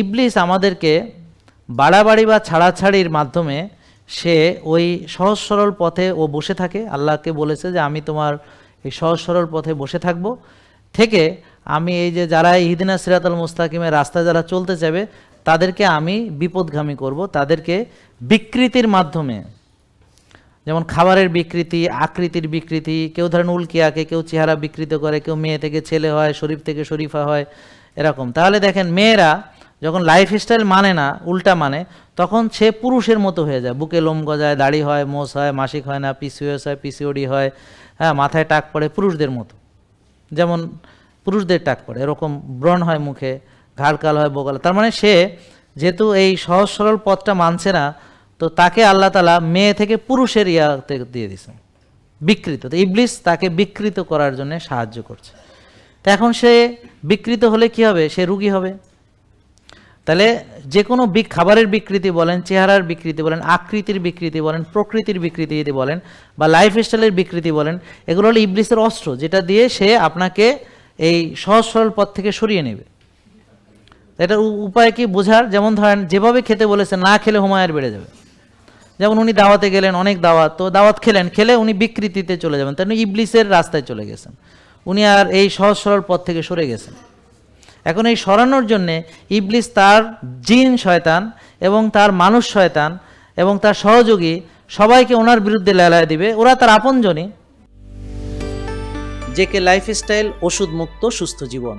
ইবলিস আমাদেরকে বাড়াবাড়ি বা ছাড়াছাড়ির মাধ্যমে সে ওই সহজ সরল পথে ও বসে থাকে। আল্লাহকে বলেছে যে, আমি তোমার এই সহজ সরল পথে বসে থাকব। থেকে আমি এই যে যারা ইহিদিনা সিরাতাল মুস্তাকিমের রাস্তায় যারা চলতে যাবে, তাদেরকে আমি বিপদগামী করব। তাদেরকে বিকৃতির মাধ্যমে, যেমন খাবারের বিকৃতি, আকৃতির বিকৃতি, কেউ ধরেন উল্কি আঁকে, কেউ চেহারা বিকৃত করে, কেউ মেয়ে থেকে ছেলে হয়, শরীফ থেকে শরীফা হয়, এরকম। তাহলে দেখেন, মেয়েরা যখন লাইফস্টাইল মানে না, উল্টা মানে তখন সে পুরুষের মতো হয়ে যায়। বুকে লোম গজায়, দাড়ি হয়, মোষ হয়, মাসিক হয় না, পিসিওএস হয়, পিসিওডি হয় হ্যাঁ মাথায় টাক পড়ে পুরুষদের মতো। যেমন পুরুষদের টাক পড়ে, এরকম ব্রণ হয় মুখে, ঘাড় কাল হয়, বোকাল তার মানে সে যেহেতু এই সহজ সরল পথটা মানছে না, তো তাকে আল্লাহ তালা মেয়ে থেকে পুরুষের ইয়াতে দিয়ে দিছে বিকৃত। তো ইবলিস তাকে বিকৃত করার জন্য সাহায্য করছে। তো এখন সে বিকৃত হলে কি হবে? সে রুগী হবে। তাহলে যে কোনো খাবারের বিকৃতি বলেন, চেহারার বিকৃতি বলেন, আকৃতির বিকৃতি বলেন, প্রকৃতির বিকৃতি যদি বলেন, বা লাইফ স্টাইলের বিকৃতি বলেন, এগুলো হলো ইবলিসের অস্ত্র, যেটা দিয়ে সে আপনাকে এই সহজ সরল পথ থেকে সরিয়ে নেবে। এটা উপায় কি বোঝার? যেমন ধরেন, যেভাবে খেতে বলেছে না খেলে হুমায়ের বেড়ে যাবে। যেমন উনি দাওয়াতে গেলেন, অনেক দাওয়াত, তো দাওয়াত খেলেন, খেলে উনি বিকৃতিতে চলে যাবেন। তাই ইবলিসের রাস্তায় চলে গেছেন। উনি আর এই সহজ সরল পথ থেকে সরে গেছেন। এখন এই সরানোর জন্যে ইবলিস তার জিন শয়তান এবং তার মানুষ শয়তান এবং তার সহযোগী সবাইকে ওনার বিরুদ্ধে লেলায় দিবে। ওরা তার আপনজনই। জেকে লাইফস্টাইল ওষুধ মুক্ত সুস্থ জীবন।